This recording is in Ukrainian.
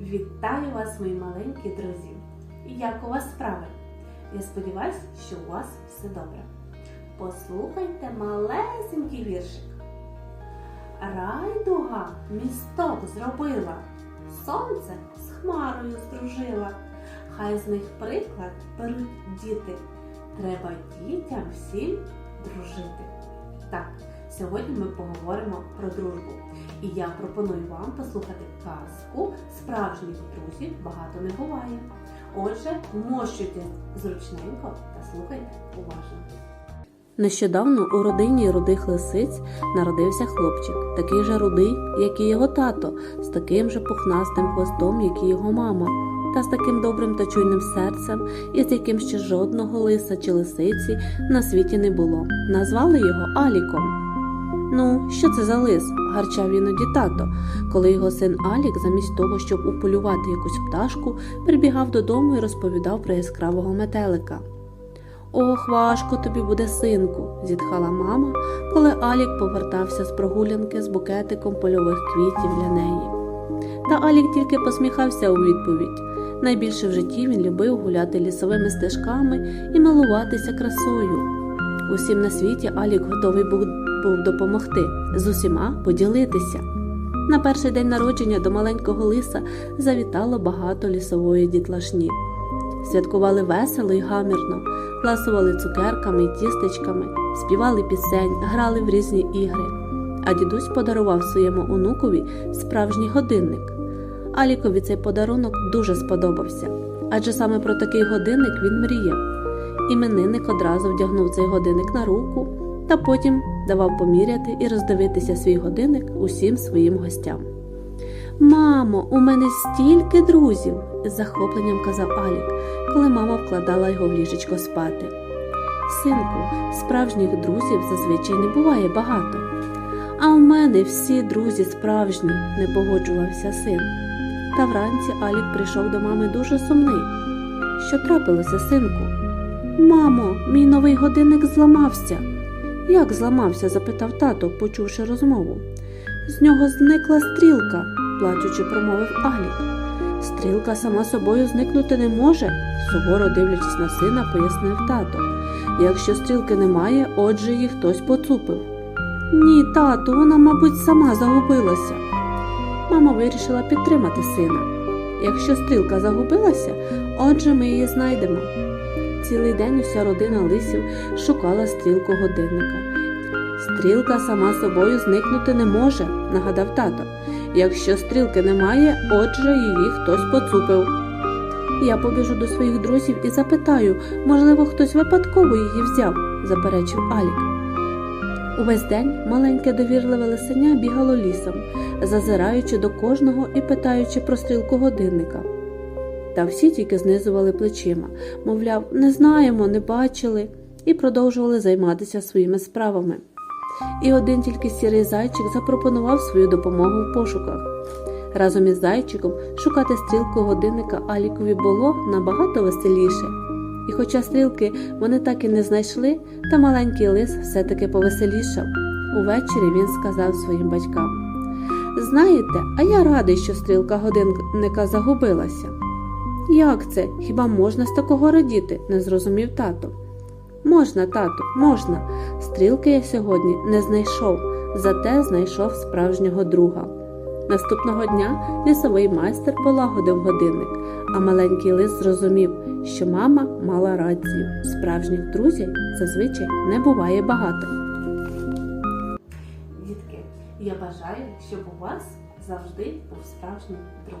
Вітаю вас, мої маленькі друзі! Як у вас справи? Я сподіваюся, що у вас все добре. Послухайте малесенький віршик. Райдуга місток зробила, сонце з хмарою здружила. Хай з них приклад беруть діти. Треба дітям всім дружити. Так сьогодні ми поговоримо про дружбу. І я пропоную вам послухати казку справжніх друзів багато не буває. Отже, вмощуйте зручненько та слухайте уважно. Нещодавно у родині рудих лисиць народився хлопчик, такий же рудий, як і його тато, з таким же пухнастим хвостом, як і його мама, та з таким добрим та чуйним серцем, із яким ще жодного лиса чи лисиці на світі не було. Назвали його Аліком. Ну, що це за лис? гарчав іноді тато, коли його син Алік, замість того, щоб уполювати якусь пташку, прибігав додому і розповідав про яскравого метелика. Ох, важко тобі буде, синку, зітхала мама, коли Алік повертався з прогулянки з букетиком польових квітів для неї. Та Алік тільки посміхався у відповідь. Найбільше в житті він любив гуляти лісовими стежками і милуватися красою. Усім на світі Алік готовий був, був допомогти, з усіма поділитися. На перший день народження до маленького лиса завітало багато лісової дітлашні. Святкували весело й гамірно, ласували цукерками й тістечками, співали пісень, грали в різні ігри. А дідусь подарував своєму онукові справжній годинник. Алікові цей подарунок дуже сподобався, адже саме про такий годинник він мріяв. Іменинник одразу вдягнув цей годинник на руку та потім давав поміряти і роздивитися свій годинник усім своїм гостям. Мамо, у мене стільки друзів, з захопленням казав Алік, коли мама вкладала його в ліжечко спати. Синку, справжніх друзів зазвичай не буває багато. А у мене всі друзі справжні, не погоджувався син. Та вранці Алік прийшов до мами дуже сумний. Що трапилося, синку? Мамо, мій новий годинник зламався. Як зламався? запитав тато, почувши розмову. З нього зникла стрілка, плачучи, промовив Алік. Стрілка сама собою зникнути не може, суворо дивлячись на сина, пояснив тато. Якщо стрілки немає, отже її хтось поцупив. Ні, тату, вона, мабуть, сама загубилася. Мама вирішила підтримати сина. Якщо стрілка загубилася, отже ми її знайдемо. Цілий день уся родина лисів шукала стрілку годинника. Стрілка сама собою зникнути не може, нагадав тато. Якщо стрілки немає, отже її хтось поцупив. Я побіжу до своїх друзів і запитаю, можливо, хтось випадково її взяв, заперечив Алік. Увесь день маленьке довірливе лисеня бігало лісом, зазираючи до кожного і питаючи про стрілку годинника. Та всі тільки знизували плечима, мовляв, не знаємо, не бачили, і продовжували займатися своїми справами. І один тільки сірий зайчик запропонував свою допомогу в пошуках. Разом із зайчиком шукати стрілку годинника Алікові було набагато веселіше. І хоча стрілки вони так і не знайшли, та маленький лис все-таки повеселішав. Увечері він сказав своїм батькам Знаєте, а я радий, що стрілка годинника загубилася. Як це? Хіба можна з такого радіти? не зрозумів тато. Можна, тату, можна. Стрілки я сьогодні не знайшов, зате знайшов справжнього друга. Наступного дня лісовий майстер полагодив годинник, а маленький лис зрозумів, що мама мала рацію. Справжніх друзів зазвичай не буває багато. Дітки, я бажаю, щоб у вас завжди був справжній друг.